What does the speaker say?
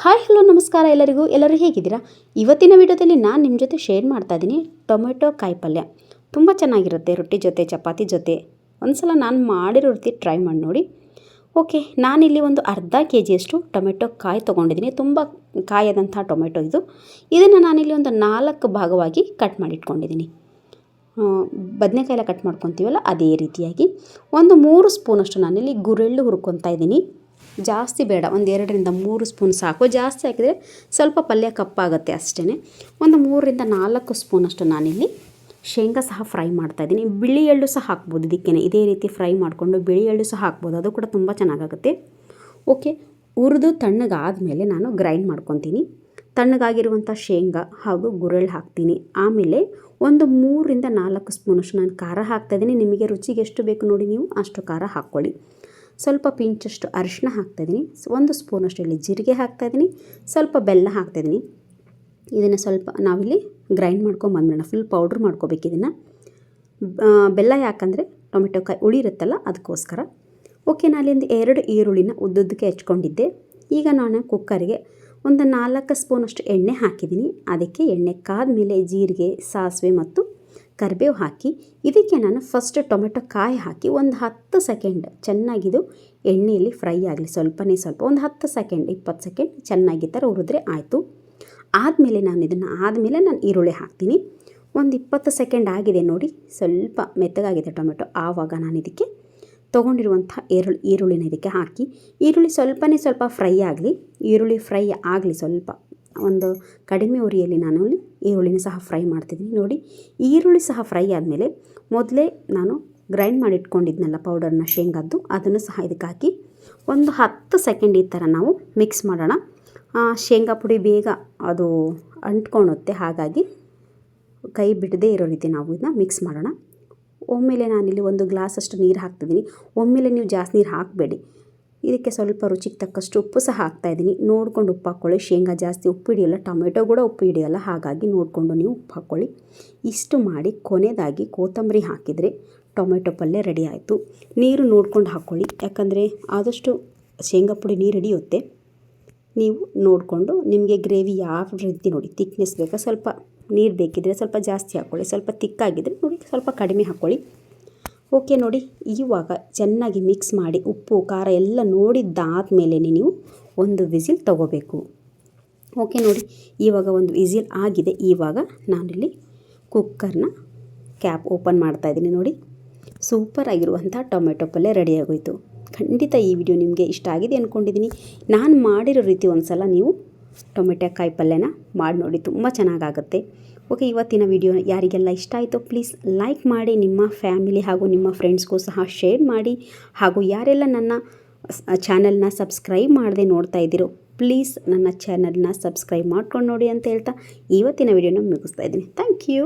Hi, hello, ನಮಸ್ಕಾರ ಎಲ್ಲರಿಗೂ. ಎಲ್ಲರೂ ಹೇಗಿದ್ದೀರಾ? ಇವತ್ತಿನ ವಿಡಿಯೋದಲ್ಲಿ ನಾನು ನಿಮ್ಮ ಜೊತೆ ಶೇರ್ ಮಾಡ್ತಾ ಇದ್ದೀನಿ ಟೊಮೆಟೊ ಕಾಯಿ ಪಲ್ಯ. ತುಂಬ ಚೆನ್ನಾಗಿರುತ್ತೆ ರೊಟ್ಟಿ ಜೊತೆ, ಚಪಾತಿ ಜೊತೆ. ಒಂದ್ಸಲ ನಾನು ಮಾಡಿರೋ ರೀತಿ ಟ್ರೈ ಮಾಡಿ ನೋಡಿ. ಓಕೆ ನಾನಿಲ್ಲಿ ಒಂದು ಅರ್ಧ ಕೆ ಜಿಯಷ್ಟು ಟೊಮೆಟೊ ಕಾಯಿ ತೊಗೊಂಡಿದ್ದೀನಿ. ತುಂಬ ಕಾಯದಂಥ ಟೊಮೆಟೊ ಇದು. ಇದನ್ನು ನಾನಿಲ್ಲಿ ಒಂದು ನಾಲ್ಕು ಭಾಗವಾಗಿ ಕಟ್ ಮಾಡಿಟ್ಕೊಂಡಿದ್ದೀನಿ ಬದನೆಕಾಯೆಲ್ಲ ಕಟ್ ಮಾಡ್ಕೊತೀವಲ್ಲ, ಅದೇ ರೀತಿಯಾಗಿ. ಒಂದು ಮೂರು ಸ್ಪೂನಷ್ಟು ನಾನಿಲ್ಲಿ ಗುರೆಳ್ಳು ಹುರ್ಕೊತಾ ಇದ್ದೀನಿ ಜಾಸ್ತಿ ಬೇಡ, ಒಂದು ಎರಡರಿಂದ ಮೂರು ಸ್ಪೂನ್ ಸಾಕು. ಜಾಸ್ತಿ ಹಾಕಿದರೆ ಸ್ವಲ್ಪ ಪಲ್ಯ ಕಪ್ಪಾಗುತ್ತೆ ಅಷ್ಟೇ ಒಂದು ಮೂರರಿಂದ ನಾಲ್ಕು ಸ್ಪೂನಷ್ಟು ನಾನಿಲ್ಲಿ ಶೇಂಗಾ ಸಹ ಫ್ರೈ ಮಾಡ್ತಾಯಿದ್ದೀನಿ ಬಿಳಿ ಎಳ್ಳು ಸಹ ಹಾಕ್ಬೋದು ಇದಕ್ಕೇ ಇದೇ ರೀತಿ ಫ್ರೈ ಮಾಡಿಕೊಂಡು ಬಿಳಿ ಎಳ್ಳು ಸಹ ಹಾಕ್ಬೋದು. ಅದು ಕೂಡ ತುಂಬ ಚೆನ್ನಾಗಾಗುತ್ತೆ. ಓಕೆ, ಹುರಿದು ತಣ್ಣಗಾದಮೇಲೆ ನಾನು ಗ್ರೈಂಡ್ ಮಾಡ್ಕೊತೀನಿ. ತಣ್ಣಗಾಗಿರುವಂಥ ಶೇಂಗಾ ಹಾಗೂ ಗುರೆಳ್ಳು ಹಾಕ್ತೀನಿ. ಆಮೇಲೆ ಒಂದು ಮೂರರಿಂದ ನಾಲ್ಕು ಸ್ಪೂನಷ್ಟು ನಾನು ಖಾರ ಹಾಕ್ತಾಯಿದ್ದೀನಿ ನಿಮಗೆ ರುಚಿಗೆ ಎಷ್ಟು ಬೇಕು ನೋಡಿ ನೀವು ಅಷ್ಟು ಖಾರ ಹಾಕ್ಕೊಳ್ಳಿ. ಸ್ವಲ್ಪ ಪಿಂಚಷ್ಟು ಅರಿಶಿನ ಹಾಕ್ತಾಯಿದ್ದೀನಿ. ಒಂದು ಸ್ಪೂನಷ್ಟು ಇಲ್ಲಿ ಜೀರಿಗೆ ಹಾಕ್ತಾಯಿದ್ದೀನಿ. ಸ್ವಲ್ಪ ಬೆಲ್ಲ ಹಾಕ್ತಾಯಿದ್ದೀನಿ. ಇದನ್ನು ಸ್ವಲ್ಪ ನಾವಿಲ್ಲಿ ಗ್ರೈಂಡ್ ಮಾಡ್ಕೊಂಬಂದ್ಬಿಡೋಣ ಫುಲ್ ಪೌಡ್ರ್ ಮಾಡ್ಕೋಬೇಕು ಇದನ್ನು. ಬೆಲ್ಲ ಯಾಕಂದರೆ ಟೊಮೆಟೊ ಕಾಯಿ ಉಳಿರುತ್ತಲ್ಲ ಅದಕ್ಕೋಸ್ಕರ. ಓಕೆ ನಾನಿಂದ ಎರಡು ಈರುಳ್ಳಿನ ಉದ್ದುದ್ದಕ್ಕೆ ಹೆಚ್ಕೊಂಡಿದ್ದೆ. ಈಗ ನಾನು ಕುಕ್ಕರಿಗೆ ಒಂದು ನಾಲ್ಕು ಸ್ಪೂನಷ್ಟು ಎಣ್ಣೆ ಹಾಕಿದ್ದೀನಿ. ಅದಕ್ಕೆ ಎಣ್ಣೆ ಕಾದ ಮೇಲೆ ಜೀರಿಗೆ, ಸಾಸಿವೆ ಮತ್ತು ಕರಿಬೇವು ಹಾಕಿ, ಇದಕ್ಕೆ ನಾನು ಫಸ್ಟ್ ಟೊಮೆಟೊ ಕಾಯಿ ಹಾಕಿ ಒಂದು ಹತ್ತು ಸೆಕೆಂಡ್ ಚೆನ್ನಾಗಿದು ಎಣ್ಣೆಯಲ್ಲಿ ಫ್ರೈ ಆಗಲಿ. ಸ್ವಲ್ಪನೇ ಸ್ವಲ್ಪ, ಒಂದು ಹತ್ತು ಸೆಕೆಂಡ್ ಇಪ್ಪತ್ತು ಸೆಕೆಂಡ್ ಚೆನ್ನಾಗಿ ಥರ ಹುರಿದ್ರೆ ಆಯಿತು. ಆದಮೇಲೆ ನಾನು ಇದನ್ನು ಆದಮೇಲೆ ನಾನು ಈರುಳ್ಳಿ ಹಾಕ್ತೀನಿ. ಒಂದು ಇಪ್ಪತ್ತು ಸೆಕೆಂಡ್ ಆಗಿದೆ ನೋಡಿ, ಸ್ವಲ್ಪ ಮೆತ್ತಗಾಗಿದೆ ಟೊಮೆಟೊ. ಆವಾಗ ನಾನು ಇದಕ್ಕೆ ತೊಗೊಂಡಿರುವಂಥ ಈರುಳ್ಳಿ ಈರುಳ್ಳಿನ ಇದಕ್ಕೆ ಹಾಕಿ, ಈರುಳ್ಳಿ ಸ್ವಲ್ಪನೇ ಸ್ವಲ್ಪ ಫ್ರೈ ಆಗಲಿ. ಈರುಳ್ಳಿ ಫ್ರೈ ಆಗಲಿ ಸ್ವಲ್ಪ. ಒಂದು ಕಡಿಮೆ ಉರಿಯಲ್ಲಿ ನಾನು ಈರುಳ್ಳಿನ ಸಹ ಫ್ರೈ ಮಾಡ್ತಿದ್ದೀನಿ. ನೋಡಿ, ಈರುಳ್ಳಿ ಸಹ ಫ್ರೈ ಆದಮೇಲೆ ಮೊದಲೇ ನಾನು ಗ್ರೈಂಡ್ ಮಾಡಿ ಇಟ್ಕೊಂಡಿದ್ನಲ್ಲ ಪೌಡರ್ನ ಶೇಂಗಾದ್ದು, ಅದನ್ನು ಸಹ ಇದಕ್ಕೆ ಹಾಕಿ ಒಂದು ಹತ್ತು ಸೆಕೆಂಡ್ ಈ ಥರ ನಾವು ಮಿಕ್ಸ್ ಮಾಡೋಣ. ಶೇಂಗಾ ಪುಡಿ ಬೇಗ ಅದು ಅಂಟ್ಕೊಳುತ್ತೆ ಹಾಗಾಗಿ ಕೈ ಬಿಡದೇ ಇರೋ ರೀತಿ ನಾವು ಇದನ್ನ ಮಿಕ್ಸ್ ಮಾಡೋಣ. ಒಮ್ಮೆಲೆ ನಾನಿಲ್ಲಿ ಒಂದು ಗ್ಲಾಸಷ್ಟು ನೀರು ಹಾಕ್ತಿದ್ದೀನಿ. ಒಮ್ಮೆಲೆ ನೀವು ಜಾಸ್ತಿ ನೀರು ಹಾಕಬೇಡಿ. ಇದಕ್ಕೆ ಸ್ವಲ್ಪ ರುಚಿಗೆ ತಕ್ಕಷ್ಟು ಉಪ್ಪು ಸಹ ಹಾಕ್ತಾಯಿದ್ದೀನಿ ನೋಡ್ಕೊಂಡು ಉಪ್ಪು ಹಾಕ್ಕೊಳ್ಳಿ. ಶೇಂಗಾ ಜಾಸ್ತಿ ಉಪ್ಪು ಹಿಡಿಯೋಲ್ಲ, ಟೊಮೆಟೊ ಕೂಡ ಉಪ್ಪು ಹಿಡಿಯೋಲ್ಲ, ಹಾಗಾಗಿ ನೋಡಿಕೊಂಡು ನೀವು ಉಪ್ಪು ಹಾಕ್ಕೊಳ್ಳಿ. ಇಷ್ಟು ಮಾಡಿ ಕೊನೆಯದಾಗಿ ಕೊತ್ತಂಬರಿ ಹಾಕಿದರೆ ಟೊಮೆಟೊ ಪಲ್ಯ ರೆಡಿ ಆಯಿತು. ನೀರು ನೋಡ್ಕೊಂಡು ಹಾಕ್ಕೊಳ್ಳಿ. ಯಾಕಂದರೆ ಆದಷ್ಟು ಶೇಂಗಾ ಪುಡಿ ನೀರು ಹಿಡಿಯುತ್ತೆ. ನೀವು ನೋಡಿಕೊಂಡು ನಿಮಗೆ ಗ್ರೇವಿ ಯಾವ ರೀತಿ ನೋಡಿ ತಿಕ್ನೆಸ್ ಬೇಕಾ, ಸ್ವಲ್ಪ ನೀರು ಬೇಕಿದ್ದರೆ ಸ್ವಲ್ಪ ಜಾಸ್ತಿ ಹಾಕ್ಕೊಳ್ಳಿ. ಸ್ವಲ್ಪ ತಿಕ್ಕಾಗಿದ್ದರೆ ನೋಡಿ, ಸ್ವಲ್ಪ ಕಡಿಮೆ ಹಾಕ್ಕೊಳ್ಳಿ. ಓಕೆ ನೋಡಿ, ಇವಾಗ ಚೆನ್ನಾಗಿ ಮಿಕ್ಸ್ ಮಾಡಿ ಉಪ್ಪು, ಖಾರ ಎಲ್ಲ ನೋಡಿದ್ದಾದಮೇಲೆ ನೀವು ಒಂದು ವಿಸಿಲ್ ತಗೋಬೇಕು. ಓಕೆ ನೋಡಿ, ಇವಾಗ ಒಂದು ವಿಸಿಲ್ ಆಗಿದೆ. ಇವಾಗ ನಾನಿಲ್ಲಿ ಕುಕ್ಕರ್ನ ಕ್ಯಾಪ್ ಓಪನ್ ಮಾಡ್ತಾ ಇದ್ದೀನಿ ನೋಡಿ. ಸೂಪರ್ ಆಗಿರುವಂಥ ಟೊಮೆಟೊ ಪಲ್ಯ ರೆಡಿಯಾಗೋಯಿತು ಖಂಡಿತ ಈ ವಿಡಿಯೋ ನಿಮಗೆ ಇಷ್ಟ ಆಗಿದೆ ಅಂದ್ಕೊಂಡಿದ್ದೀನಿ ನಾನು ಮಾಡಿರೋ ರೀತಿ ಒಂದು ಸಲ ನೀವು ಟೊಮೆಟೊ ಕಾಯಿ ಪಲ್ಯನ ಮಾಡಿ ನೋಡಿ, ತುಂಬ ಚೆನ್ನಾಗಾಗುತ್ತೆ. ಓಕೆ, ಇವತ್ತಿನ ವಿಡಿಯೋ ಯಾರಿಗೆಲ್ಲ ಇಷ್ಟ ಆಯಿತು ಪ್ಲೀಸ್ ಲೈಕ್ ಮಾಡಿ, ನಿಮ್ಮ ಫ್ಯಾಮಿಲಿ ಹಾಗೂ ನಿಮ್ಮ ಫ್ರೆಂಡ್ಸ್ಗೂ ಸಹ ಶೇರ್ ಮಾಡಿ, ಹಾಗೂ ಯಾರೆಲ್ಲ ನನ್ನ ಚಾನಲ್ನ ಸಬ್ಸ್ಕ್ರೈಬ್ ಮಾಡದೆ ನೋಡ್ತಾ ಇದ್ದೀರೋ, ಪ್ಲೀಸ್ ನನ್ನ ಚಾನಲ್ನ ಸಬ್ಸ್ಕ್ರೈಬ್ ಮಾಡ್ಕೊಂಡು ನೋಡಿ ಅಂತ ಹೇಳ್ತಾ ಇವತ್ತಿನ ವಿಡಿಯೋನ ಮುಗಿಸ್ತಾ ಇದ್ದೀನಿ. Thank you.